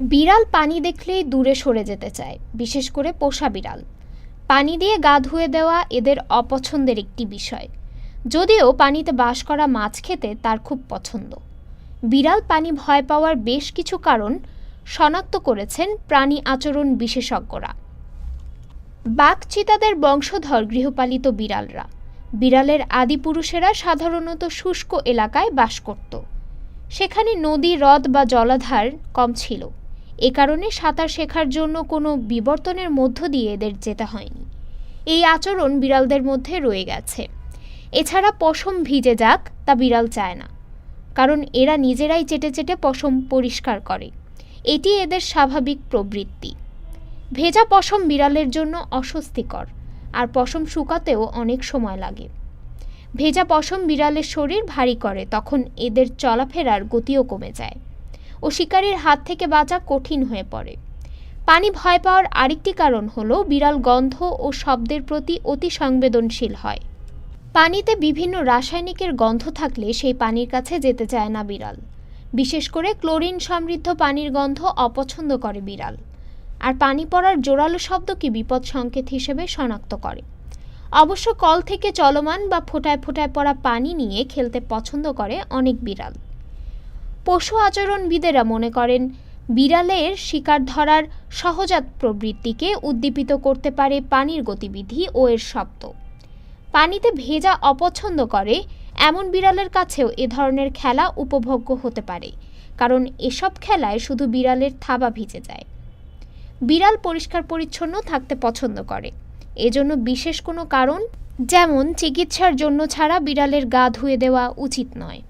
বিড়াল পানি দেখলেই দূরে সরে যেতে চায়, বিশেষ করে পোষা বিড়াল। পানি দিয়ে গা ধুয়ে দেওয়া এদের অপছন্দের একটি বিষয়। যদিও পানিতে বাস করা মাছ খেতে তার খুব পছন্দ। বিড়াল পানি ভয় পাওয়ার বেশ কিছু কারণ শনাক্ত করেছেন প্রাণী আচরণ বিশেষজ্ঞরা। বাঘ চিতাদের বংশধর গৃহপালিত বিড়ালরা। বিড়ালের আদিপুরুষেরা সাধারণত শুষ্ক এলাকায় বাস করত। সেখানে নদী, হ্রদ বা জলাধার কম ছিল। এ কারণে সাঁতার শেখার জন্য কোনো বিবর্তনের মধ্য দিয়ে এদের যেতে হয়নি। এই আচরণ বিড়ালদের মধ্যে রয়ে গেছে। এছাড়া পশম ভিজে যাক তা বিড়াল চায় না। কারণ এরা নিজেরাই চেটে চেটে পশম পরিষ্কার করে। এটি এদের স্বাভাবিক প্রবৃত্তি। ভেজা পশম বিড়ালের জন্য অস্বস্তিকর, আর পশম শুকাতেও অনেক সময় লাগে। ভেজা পশম বিড়ালের শরীর ভারী করে, তখন এদের চলাফেরার গতিও কমে যায়। ও শিকারীর হাত থেকে বাঁচা কঠিন হয়ে পড়ে। পানি ভয় পাওয়ার আরেকটি কারণ হল বিড়াল গন্ধ ও শব্দের প্রতি অতি সংবেদনশীল হয়। পানিতে বিভিন্ন রাসায়নিকের গন্ধ থাকলে সেই পানির কাছে যেতে চায় না বিড়াল। বিশেষ করে ক্লোরিন সমৃদ্ধ পানির গন্ধ অপছন্দ করে বিড়াল। আর পানি পড়ার জোরালো শব্দকে বিপদ সংকেত হিসেবে শনাক্ত করে। অবশ্য কল থেকে চলমান বা ফোটায় ফোটায় পড়া পানি নিয়ে খেলতে পছন্দ করে অনেক বিড়াল। পশু আচরণবিদেরা মনে করেন, বিড়ালের শিকার ধরার সহজাত প্রবৃত্তিকে উদ্দীপিত করতে পারে পানির গতিবিধি ও এর শব্দ। পানিতে ভেজা অপছন্দ করে, এমন বিড়ালের কাছেও এ ধরনের খেলা উপভোগ্য হতে পারে, কারণ এসব খেলায় শুধু বিড়ালের থাবা ভিজে যায়। বিড়াল পরিষ্কার পরিচ্ছন্ন থাকতে পছন্দ করে, এজন্য বিশেষ কোনো কারণ, যেমন চিকিৎসার জন্য ছাড়া বিড়ালের গা ধুয়ে দেওয়া উচিত নয়।